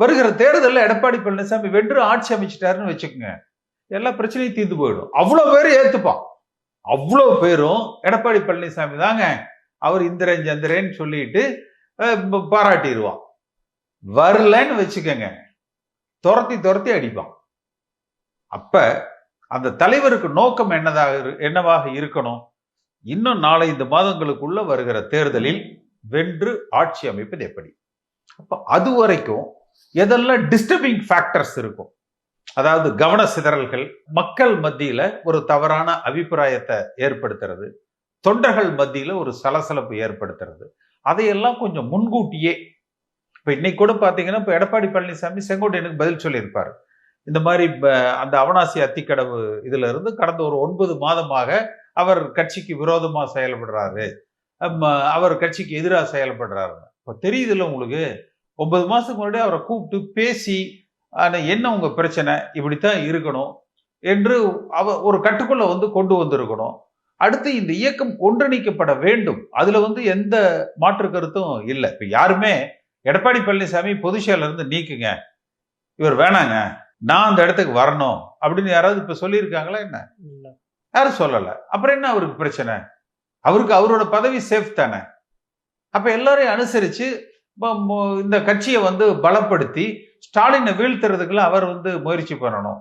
வருகிற தேர்தலில் எடப்பாடி பழனிசாமி வென்று ஆட்சி அமைச்சிட்டாருன்னு வச்சுக்கோங்க. எல்லா பிரச்சனையும் தீர்ந்து போயிடும். அவ்வளோ பேரும் ஏற்றுப்பான் அவ்வளோ பேரும் எடப்பாடி பழனிசாமி தாங்க. அவர் இந்திரன் சந்திரன் சொல்லிட்டு பாராட்டிடுவான். வரலன்னு வச்சுக்கோங்க. துரத்தி துரத்தி அடிப்பான். அப்ப அந்த தலைவருக்கு நோக்கம் என்னதாக இரு- என்னவாக இருக்கணும்? இன்னும் நாலைந்து மாதங்களுக்குள்ள வருகிற தேர்தலில் வென்று ஆட்சி அமைப்பது எப்படி? அப்ப அது வரைக்கும் எதெல்லாம் டிஸ்டர்பிங் ஃபேக்டர்ஸ் இருக்கும்? அதாவது கவன சிதறல்கள் மக்கள் மத்தியில ஒரு தவறான அபிப்பிராயத்தை ஏற்படுத்துறது தொண்டர்கள் மத்தியில ஒரு சலசலப்பு ஏற்படுத்துறது. அதையெல்லாம் கொஞ்சம் முன்கூட்டியே இப்போ இன்னைக்கு கூட பார்த்தீங்கன்னா இப்போ எடப்பாடி பழனிசாமி செங்கோட்டையனுக்கு பதில் சொல்லியிருப்பாரு. இந்த மாதிரி அந்த அவனாசி அத்திக்கடவு இதுல இருந்து கடந்த ஒரு ஒன்பது மாதமாக அவர் கட்சிக்கு விரோதமாக செயல்படுறாரு. அவர் கட்சிக்கு எதிராக செயல்படுறாரு. இப்போ தெரியுதுல்ல உங்களுக்கு ஒன்பது மாசத்துக்கு முன்னாடி அவரை கூப்பிட்டு பேசி ஆனா என்ன உங்க பிரச்சனை? இப்படித்தான் இருக்கணும் என்று அவ ஒரு கட்டுக்குள்ள வந்து கொண்டு வந்திருக்கணும். அடுத்து இந்த இயக்கம் ஒன்றிணைக்கப்பட வேண்டும். அதுல வந்து எந்த மாற்று கருத்தும் இல்லை. இப்ப யாருமே எடப்பாடி பழனிசாமி பொதுச்செயல இருந்து நீக்குங்க. இவர் வேணாங்க. நான் அந்த இடத்துக்கு வரணும். அப்படின்னு யாராவது இப்ப சொல்லியிருக்காங்களா என்ன? யாரும் சொல்லல. அப்புறம் என்ன அவருக்கு பிரச்சனை? அவருக்கு அவரோட பதவி சேஃப் தானே? அப்ப எல்லாரையும் அனுசரிச்சு ம- இந்த கட்சியை வந்து பலப்படுத்தி ஸ்டாலினை வீழ்த்துறதுக்குள்ள அவர் வந்து முயற்சி பண்ணணும்.